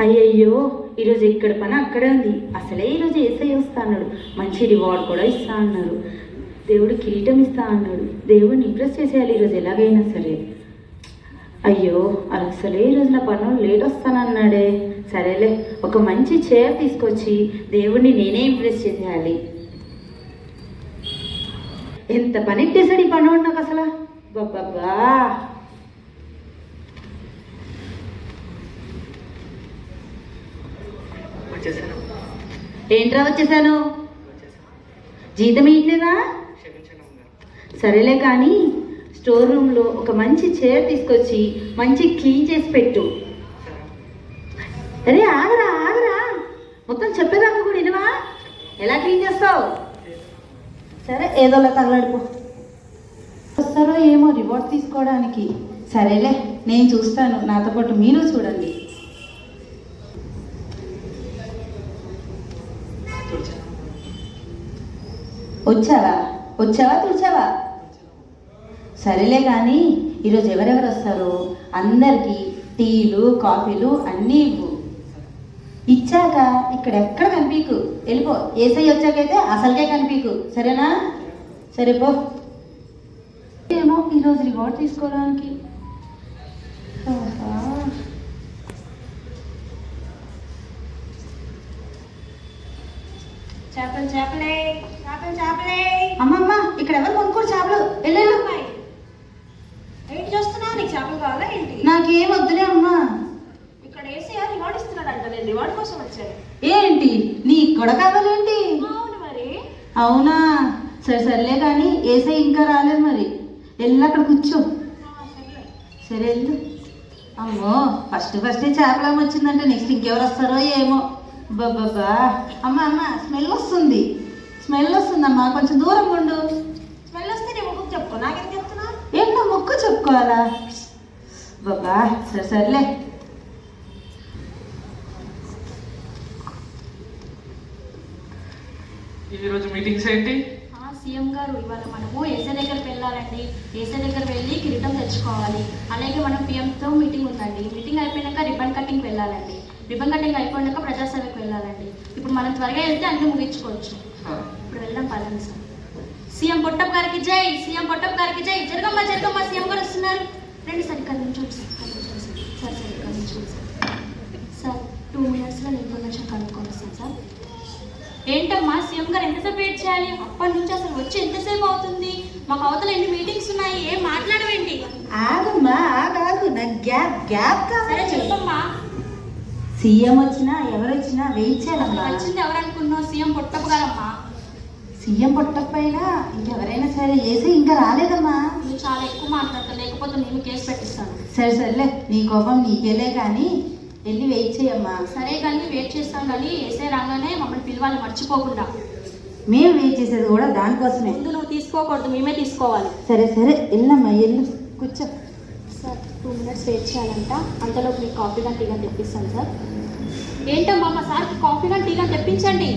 అయ్యయ్యో ఈరోజు ఇక్కడ పని అక్కడే ఉంది. అసలే ఈరోజు ఏసై వస్తా అన్నాడు. మంచి రివార్డ్ కూడా ఇస్తా అన్నాడు. దేవుడు కిరీటం ఇస్తా అన్నాడు. దేవుడిని ఇంప్రెస్ చేసేయాలి ఈరోజు ఎలాగైనా సరే. అయ్యో అసలే ఈరోజు నా పనులు లేట్ వస్తానన్నాడే. సరేలే ఒక మంచి చైర్ తీసుకొచ్చి దేవుడిని నేనే ఇంప్రెస్ చేసేయాలి. ఎంత పని ఎట్టేసాడు ఈ పని నాకు అసలు? బాబ్బా ఏంట్రా వచ్చేసాను? జీతం ఇట్లేదా సరేలే కానీ స్టోర్ రూమ్లో ఒక మంచి చైర్ తీసుకొచ్చి మంచి క్లీన్ చేసి పెట్టు. సరే అరే ఆగరా ఆగరా. మొత్తం చెప్పేదాకా కూడా వినవా? ఎలా క్లీన్ చేస్తావు? సరే ఏదోలా తగలడుకో. వస్తారో ఏమో రివార్డ్ తీసుకోవడానికి. సరేలే నేను చూస్తాను. నాతో పాటు మీరు చూడండి. వచ్చావా? వచ్చావా తుడిచావా సరేలే కానీ ఈరోజు ఎవరెవరు వస్తారో? అందరికీ టీలు కాఫీలు అన్నీ ఇవ్వు. ఇచ్చాక ఇక్కడ ఎక్కడ కనిపీకు? వెళ్ళిపో. ఏసై వచ్చాకైతే అసలుకే కనిపీకు. సరేనా? సరే పో. ఏమో ఈరోజు రివార్డ్ తీసుకోవడానికి. చేపలు చేపలే. అమ్మమ్మ ఇక్కడ ఎవరు కొనుక్కోరు చేపలు? వెళ్ళు అమ్మాయి ఏంటి చూస్తున్నావు? నీకు చేపలు కావాలా ఏంటి? నాకేం వద్దులే అమ్మా. ఇక్కడ ఏసీఆర్ రివార్డ్ ఇస్తున్నాడు అంట నేను రివార్డ్ కోసం వచ్చాను. ఏంటి? నీకు కూడా కావాలేంటి? అవును మరి. అవునా? సరే సర్లే కానీ ఏసై ఇంకా రాలేదు మరి. వెళ్ళి అక్కడ కూర్చో. సరే వెళ్ళు. అమ్మో ఫస్ట్ ఫస్ట్ చేపలం వచ్చిందంటే నెక్స్ట్ ఇంకెవరు వస్తారో ఏమో. బాబా అమ్మ అమ్మ స్మెల్ వస్తుంది. స్మెల్ వస్తుందమ్మా కొంచెం దూరం ఉండు. స్మెల్ వస్తే నీ ముగ్గురు చెప్పు నాకేం చెప్తున్నా? ఏంటో మొక్కు చెప్పుకోవాలా? బాబా సరే సర్లే. ఈరోజు మీటింగ్స్ ఏంటి? సీఎం గారు ఇవాళ మనము ఏసే దగ్గరికి వెళ్ళాలండి. ఏసే దగ్గర వెళ్ళి కిరీటం తెచ్చుకోవాలి. అలాగే మనం పిఎంతో మీటింగ్ ఉందండి. మీటింగ్ అయిపోయినాక రిబ్బన్ కటింగ్ వెళ్ళాలండి. రిబ్బన్ కటింగ్ అయిపోయినాక ప్రజాసేవకు వెళ్ళాలండి. ఇప్పుడు మనం త్వరగా వెళ్తే అన్ని ముగించుకోవచ్చు. ఇప్పుడు వెళ్దాం సార్ సీఎం పొట్టప్ గారికి జై సీఎం పొట్టప్ గారికి జై. జరగమ్మా జరగమ్మా సీఎం గారు వస్తున్నారు. రండి సార్ ఇక్కడ నుంచి సార్ సార్ సార్ ఇక్కడ నుంచి సార్ టూ మినిట్స్లో ఇన్ఫర్మేషన్ కనుక్కొని వస్తాను సార్. ఏంటమ్మా సీఎం గారు ఎంతసేపు వెయిట్ చేయాలి? అప్పటి నుంచి అసలు వచ్చి ఎంతసేపు అవుతుంది? మాకు అవతల ఎన్ని మీటింగ్స్ ఉన్నాయి? ఏం మాట్లాడవేంటి? ఆగమ్మా ఆగాగు. నా గ్యాప్ గ్యాప్ సరే చెప్పమ్మా. సీఎం వచ్చినా ఎవరు వచ్చినా వెయిట్ చేయాలమ్మా. వచ్చింది ఎవరనుకున్నావు? సీఎం పొట్టపు గారమ్మా. సీఎం పుట్టకపోయినా ఇంకెవరైనా సరే ఏసీ ఇంకా రాలేదమ్మా. నువ్వు చాలా ఎక్కువ మాట్లాడతావు. లేకపోతే నేను కేసు పెట్టిస్తాను. సరే సర్లే. నీ కోపం నీకేలే కానీ వెళ్ళి వెయిట్ చేయమ్మా. సరే కానీ వెయిట్ చేస్తాం కానీ ఏసే రాగానే మమ్మల్ని పిలవాలి మర్చిపోకుండా. మేము వెయిట్ చేసేది కూడా దానికోసమే. ముందు నువ్వు తీసుకోకూడదు మేమే తీసుకోవాలి. సరే సరే. వెళ్ళమ్మా వెళ్ళు. కూర్చో. సార్ టూ మినిట్స్ వెయిట్ చేయాలంట. అంతలో మీకు కాఫీ కానీ టీ కానీ తెప్పిస్తాను సార్. ఏంటమ్మా మా సార్కి కాఫీ కానీ టీ కానీ తెప్పించండి.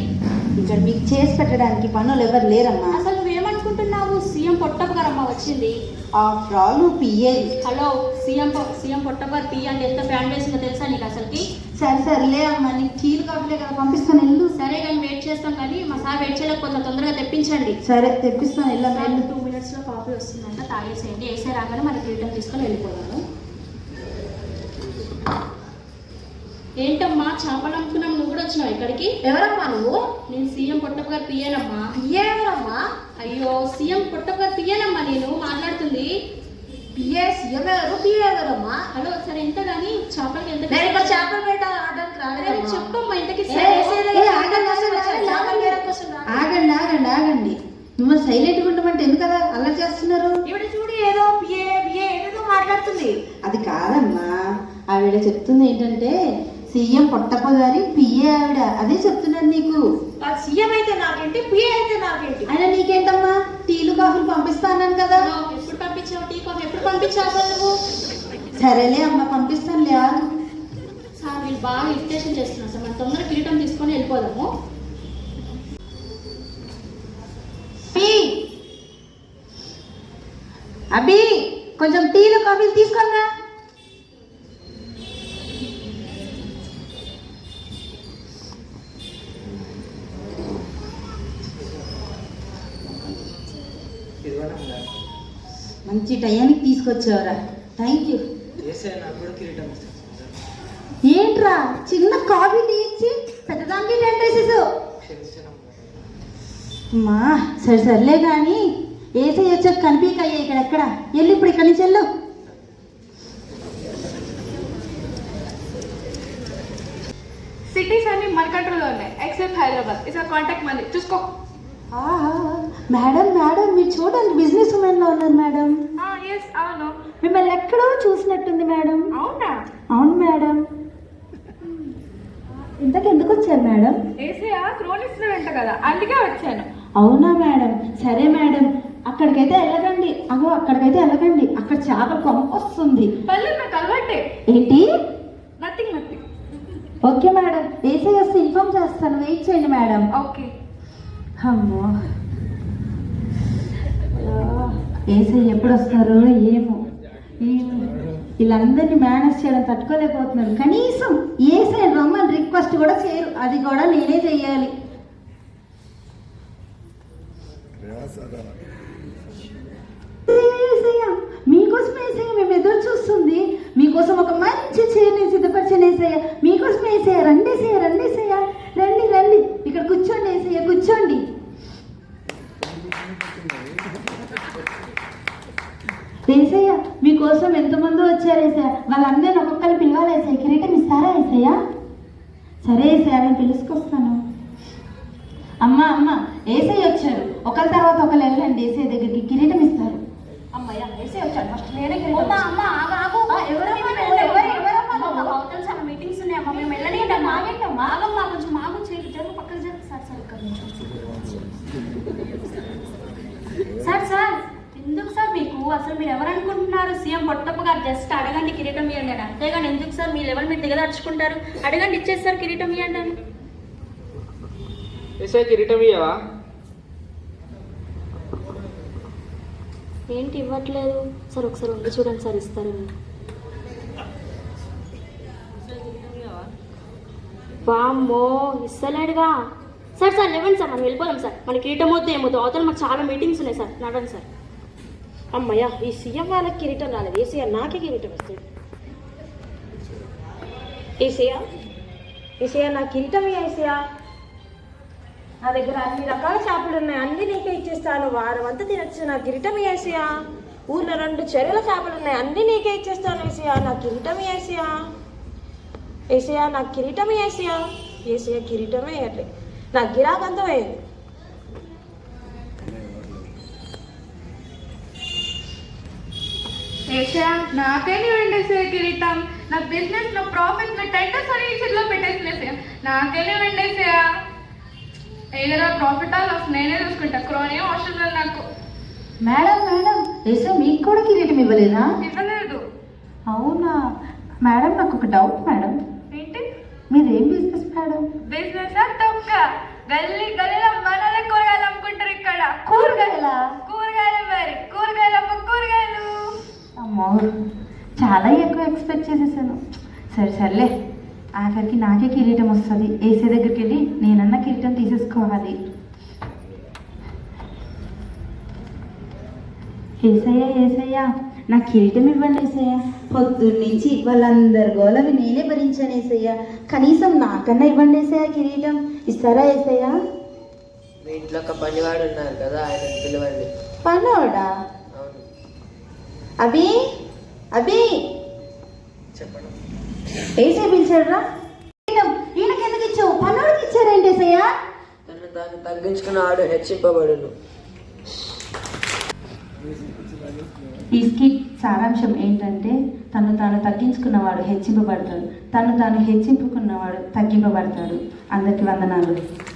ఇక్కడ మీకు చేసి పెట్టడానికి పనులు ఎవరు లేరమ్మా. అసలు నువ్వేమనుకుంటున్నావు? సీఎం పొట్టపు గారమ్మ వచ్చింది. ఆఫ్టర్ ఆల్ నువ్వు పిఏ హలో సీఎం పొ- సీఎం పొట్టపు గారు పీ అంటే ఎంత ఫ్యాన్ వేసిందో తెలుసా నీకు అసలుకి? సరే సర్లే అమ్మా నీకు చీలు కాఫీలే కదా పంపిస్తాను వెళ్ళు. సరే కానీ వెయిట్ చేస్తాం కానీ మా సార్ వెయిట్ చేయలేకపోతే తొందరగా తెప్పించండి. సరే తెప్పిస్తాను వెళ్ళమ్మా వెళ్ళు. టూ మినిట్స్లో కాఫీ వస్తుందంట తాగేసేయండి. వేసే రాగానే మనకి రిటర్న్ తీసుకొని వెళ్ళిపోదాము. ఏంటమ్మా? చేపలు అమ్ముకున్నాం నువ్వు కూడా వచ్చినావు ఇక్కడికి? ఎవరమ్మా నువ్వు? నేను సీఎం పొట్టపు గారు పియ్యనమ్మా ఎవరమ్మా? అయ్యో సీఎం పొట్టపు గారు పియ్యనమ్మా నేను మాట్లాడుతుంది. పిఏ సీఎం ఎవరు? పిఏ ఎవరమ్మా? హలో సరే ఎంత కానీ చేపలకి ఎంత చేపల వేట ఆడడానికి అరే, రాలేదమ్మా చెప్పమ్మా చేపల ఆగండి, ఆగండి. ఆగండి, రాలేదు. మిమ్మల్ని సైలెంట్గా ఉండమంటే ఎందుకు కదా అల్లరి చేస్తున్నారు? ఈవిడ చూడు ఏదో పిఏ పిఏ ఏదేదో మాట్లాడుతుంది. అది కాదమ్మా. ఆవిడ చెప్తుంది ఏంటంటే సీఎం పొట్టప్ప గారి పిఏ ఆవిడ. అదే చెప్తున్నాను నీకు. సీఎం అయితే నాకేంటి పిఏ అయితే నాకేంటి? అయినా నీకేంటమ్మా? టీలు కాఫీలు పంపిస్తాను కదా. ఎప్పుడు పంపించావు టీ కాఫీ? ఎప్పుడు పంపించావు నువ్వు? సరేలే అమ్మ పంపిస్తానులే ఆగు. సార్ వీళ్ళు బాగా ఇరిటేషన్ చేస్తున్నారు సార్. మనం తొందరగా కిరీటం తీసుకొని వెళ్ళిపోదాము. అభి! అభి! కొంచెం టీలు కాఫీలు తీసుకున్నా మంచి టయానికి తీసుకొచ్చావురా? థ్యాంక్ యూ ఏంట్రా? చిన్న కాఫీ టీ ఇచ్చి పెద్దదానికి టెంట్ వేసేసావు అమ్మా సరే సర్లే కానీ ఏసై వచ్చాక కనిపించయ్యా ఇక్కడ ఎక్కడ వెళ్ళి ఇప్పుడు ఇక్కడి నుంచి వెళ్ళు. సిటీస్ అన్ని మన కంట్రోల్లో ఉన్నాయి. ఎక్సెప్ట్ హైదరాబాద్ ఇస్ కాంటాక్ట్ మంది చూసుకో. మేడం మేడం మీరు చూడండి బిజినెస్ ఉమెన్లో ఉన్నారు మేడం. అవును. మిమ్మల్ని ఎక్కడో చూసినట్టుంది మేడం. అవునా? అవును మేడం. ఇంతకు ఎందుకు వచ్చారు మేడం? ఏసీఆ క్రోన్ ఇస్తున్నాడంట కదా అందుకే వచ్చాను. అవునా మేడం? సరే మేడం. అక్కడికైతే వెళ్ళకండి. అగో అక్కడికైతే వెళ్ళకండి. అక్కడ చేపల కొంప వస్తుంది. నాకు అలవాటే. ఏంటి? Nothing nothing okay madam. SI వస్తే ఇన్ఫామ్ చేస్తాను. వెయిట్ చేయండి మేడం. ఓకే. అమ్మో. ఏసై ఎప్పుడు వస్తారో ఏమో. వీళ్ళందరినీ మేనేజ్ చేయడం తట్టుకోలేకపోతున్నారు కనీసం ఏసై రమ్మని రిక్వెస్ట్ కూడా చేయరు. అది కూడా నేనే చెయ్యాలి. మీకోసం ఏసయ్య మేము ఎదురు చూస్తుంది. మీకోసం ఒక మంచి చీరని సిద్ధపరిచిన ఏసయ్య. మీకోసం ఏసయ్య రండి ఏసయ్య రండి ఏసయ్య రండి రండి. ఇక్కడ కూర్చోండి ఏసయ్య కూర్చోండి. ఏసయ్య మీకోసం ఎంతమంది వచ్చారు ఏసయ్య. వాళ్ళందరిని ఒక్కొక్కరు పిలవాలి ఏసయ్య. కిరీటం ఇస్తారా ఏసయ్య? సరే ఏసయ్య నేను పిలుచుకొస్తాను. అమ్మ అమ్మ ఏసై వచ్చారు. ఒకరి తర్వాత ఒకరు వెళ్ళండి ఏసై దగ్గరికి కిరీటం ఇస్తారు. అమ్మయ్య వేసే వచ్చాడు. ఫస్ట్ నేనే అమ్మా, అమ్మ, ఆగు? ఎవరు- వెళ్ళాము. ఎవరమ్మా అమ్మ, నువ్వు? అవతల చాలా మీటింగ్స్ ఉన్నాయమ్మా మేము వెళ్ళలేదమ్మా ఆగంటమ్మా ఆగమ్మా కొంచెం ఆగు చేయి జరుగు పక్కన జరుగు సార్ సార్ ఇక్కడ నుంచి సార్ సార్ ఎందుకు సార్ మీకు అసలు మీరు ఎవరు అనుకుంటున్నారు? సీఎం పొట్టప్ప గారు జస్ట్ అడగండి కిరీటం ఇవ్వండి అని. అంతేగాని ఎందుకు సార్ మీ లెవెల్ మీరు దిగదర్చుకుంటారు అడగండి ఇచ్చేస్తారు కిరీటం ఇవ్వండి అని. కిరీటం ఇయ్యవా? ఏంటి ఇవ్వట్లేదు? సార్ ఒకసారి ఉండి చూడండి సార్ ఇస్తారు వామ్మో ఇస్తలేడుగా. సార్ సార్ లేవండి సార్ మనం వెళ్ళిపోదాం సార్. మన కిరీటం వద్దు ఏమొద్దు అవతల మాకు చాలా మీటింగ్స్ ఉన్నాయి సార్. నడవండి సార్. అమ్మయ్య ఈ సీఎం వాళ్ళకి కిరీటం రాలేదు ఏసీఆర్ నాకే కిరీటం వస్తుంది ఏసీఆ ఏసీఆ నా కిరీటం ఏసయా నా దగ్గర అన్ని రకాల చేపలు ఉన్నాయి అన్ని నీకే ఇచ్చేస్తాను. వారం అంతా తినచ్చు. నా కిరీటం ఏసయా ఊర్లో రెండు చెరువుల చేపలు ఉన్నాయి అన్ని నీకే ఇచ్చేస్తాను ఏసయా నా కిరీటం ఏసయా ఏసయా నా కిరీటం ఏసయా ఏసయా కిరీటమే వేయట్లే నా గిరాకంతం వేయండి ఏషా నాకైనా వెండేసే కిరీటం నా బిజినెస్ నా ప్రాఫిట్ నా టెండర్స్ అని ఈ చేతిలో పెట్టేసినేసే నాకైనా వెండేసా ఏదైనా ప్రాఫిట్ ఆ లాస్ నేనే చూసుకుంటా. క్రోనే అవసరం నాకు. మేడం మేడం ఏసై మీకు కూడా కిరీటం ఇవ్వలేదా? ఇవ్వలేదు. అవునా? మేడం నాకు ఒక డౌట్ మేడం. ఏంటి? మీరేం బిజినెస్ మేడం? బిజినెస్ తొక్క. గల్లీ గల్లీలో మనదే కూరగాయలు అమ్ముకుంటారు ఇక్కడ. కూరగాయలా? కూరగాయలు మరి. కూరగాయలు అమ్మ కూరగాయలు అమ్మో చాలా ఎక్కువ ఎక్స్పెక్ట్ చేసేసాను. సరే సర్లే. ఆఖరికి నాకే కిరీటం వస్తుంది. ఏసే దగ్గరికి వెళ్ళి నేనన్న కిరీటం తీసేసుకోవాలి. ఏసయ్యా ఏసయ్యా నా కిరీటం ఇవ్వండి ఏసయ్యా. పొద్దున్న నుంచి వాళ్ళందరి గోలవి నేనే భరించాను ఏసయ్యా. కనీసం నాకన్నా ఇవ్వండి ఏసయ్యా కిరీటం. ఇస్తారా ఏసయ్యా? మీ ఇంట్లో ఒక పనివాడు ఉన్నారు కదా ఆయన పిలవండి. పనోడా? అభి అభి. చెప్పండి. ఏసే పిలిచాడురా. కిరీటం ఈయనకి ఎందుకు ఇచ్చావు? పనోడికి ఇచ్చారేంటి ఏసయ్యా? తను తాను తగ్గించుకున్నవాడు హెచ్చింపబడును. ఈ స్కిట్ సారాంశం ఏంటంటే తను తాను తగ్గించుకున్నవాడు హెచ్చింపబడతాడు. తను తాను హెచ్చింపుకున్నవాడు తగ్గింపబడతాడు. అందరికి వందనాలు.